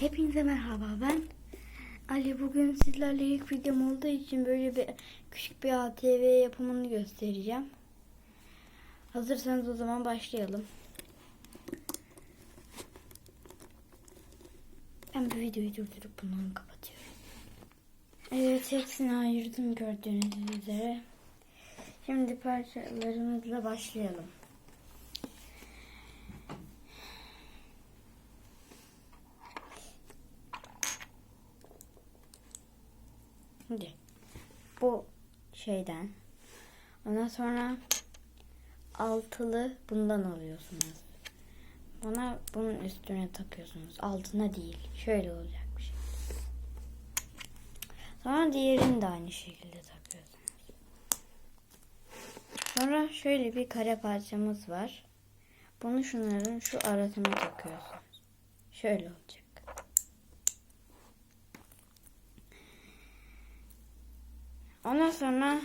Hepinize merhaba ben Ali bugün sizlerle ilk videom olduğu için böyle bir küçük bir ATV yapımını göstereceğim. Hazırsanız o zaman başlayalım. Ben bu videoyu durdurup bunu kapatıyorum. Evet hepsini ayırdım gördüğünüz üzere. Şimdi parçalarımızla başlayalım. Şimdi bu şeyden ondan sonra altılı bundan alıyorsunuz. Buna bunun üstüne takıyorsunuz. Altına değil. Şöyle olacak bir şey. Sonra diğerini de aynı şekilde takıyorsunuz. Sonra şöyle bir kare parçamız var. Bunu şunların şu arasına takıyorsunuz. Şöyle olacak. Ondan sonra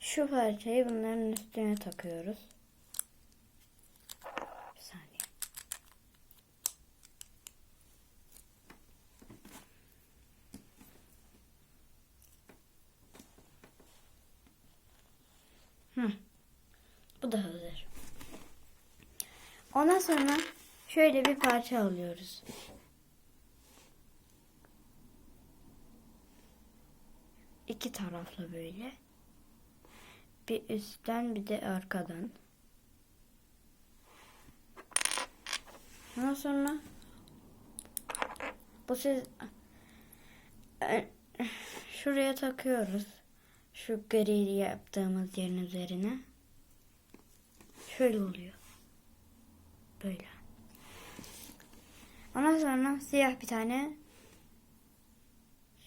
şu parçayı bunların üstüne takıyoruz. Saniye. Bu da hazır. Ondan sonra şöyle bir parça alıyoruz. İki taraflı böyle. Bir üstten bir de arkadan. Ondan sonra bu siz e, şuraya takıyoruz. Şu gri yaptığımız yerin üzerine. Şöyle oluyor. Böyle. Ondan sonra siyah bir tane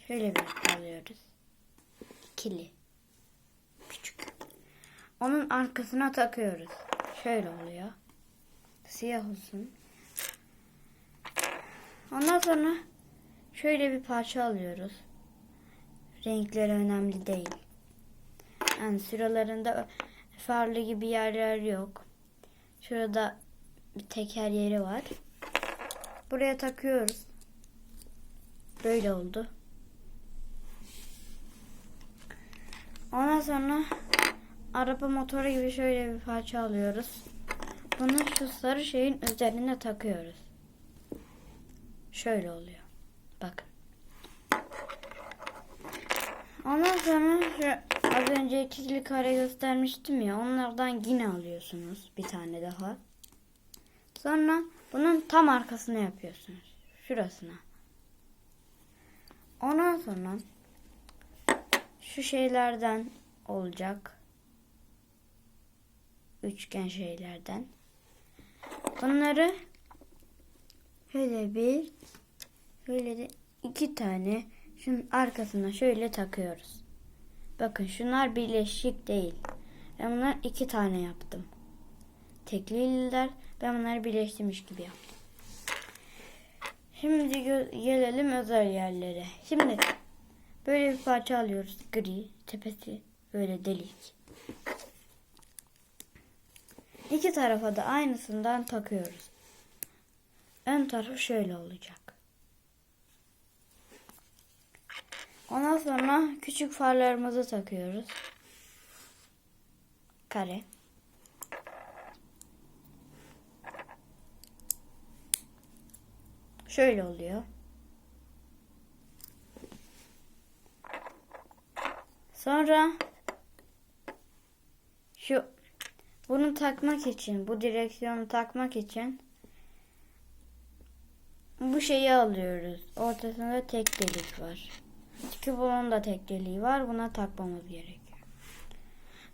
şöyle bir alıyoruz ikili. Küçük. Onun arkasına takıyoruz. Şöyle oluyor. Siyah olsun. Ondan sonra şöyle bir parça alıyoruz. Renkleri önemli değil. Yani sıralarında farlı gibi yerler yok. Şurada bir teker yeri var. Buraya takıyoruz. Böyle oldu. Ondan sonra araba motoru gibi şöyle bir parça alıyoruz. Bunu şu sarı şeyin üzerine takıyoruz. Şöyle oluyor. Bakın. Ondan sonra şu az önce ikili kare göstermiştim ya onlardan yine alıyorsunuz bir tane daha. Sonra bunun tam arkasına yapıyorsunuz. Şurasına. Ondan sonra şu şeylerden olacak. Üçgen şeylerden. Bunları şöyle bir şöyle de iki tane şunun arkasına şöyle takıyoruz. Bakın şunlar birleşik değil. Ben bunlar iki tane yaptım. Teklililer ben bunları birleştirmiş gibi yaptım. Şimdi gelelim özel yerlere. Şimdi Böyle bir parça alıyoruz. Gri. Tepesi böyle delik. İki tarafa da aynısından takıyoruz. Ön tarafı şöyle olacak. Ondan sonra küçük farlarımızı takıyoruz. Kare. Şöyle oluyor. Sonra şu bunu takmak için, bu direksiyonu takmak için bu şeyi alıyoruz. Ortasında tek delik var. Çünkü bunun da tek deliği var. Buna takmamız gerekiyor.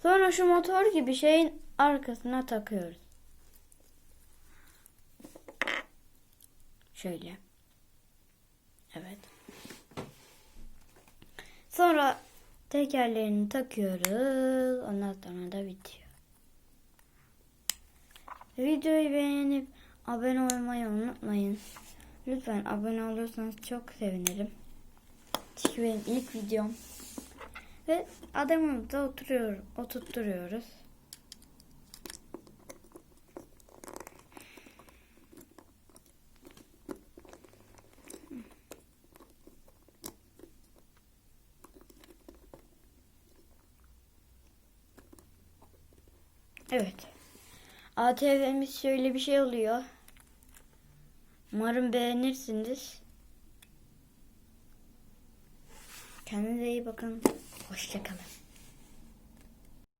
Sonra şu motor gibi şeyin arkasına takıyoruz. Şöyle. Evet. Sonra Tekerlerini takıyoruz. Ondan sonra da bitiyor. Videoyu beğenip abone olmayı unutmayın. Lütfen abone olursanız çok sevinirim. Çünkü benim ilk videom. Ve adamımızda oturuyor, oturtturuyoruz. Evet. ATV'miz şöyle bir şey oluyor. Umarım beğenirsiniz. Kendinize iyi bakın. Hoşçakalın.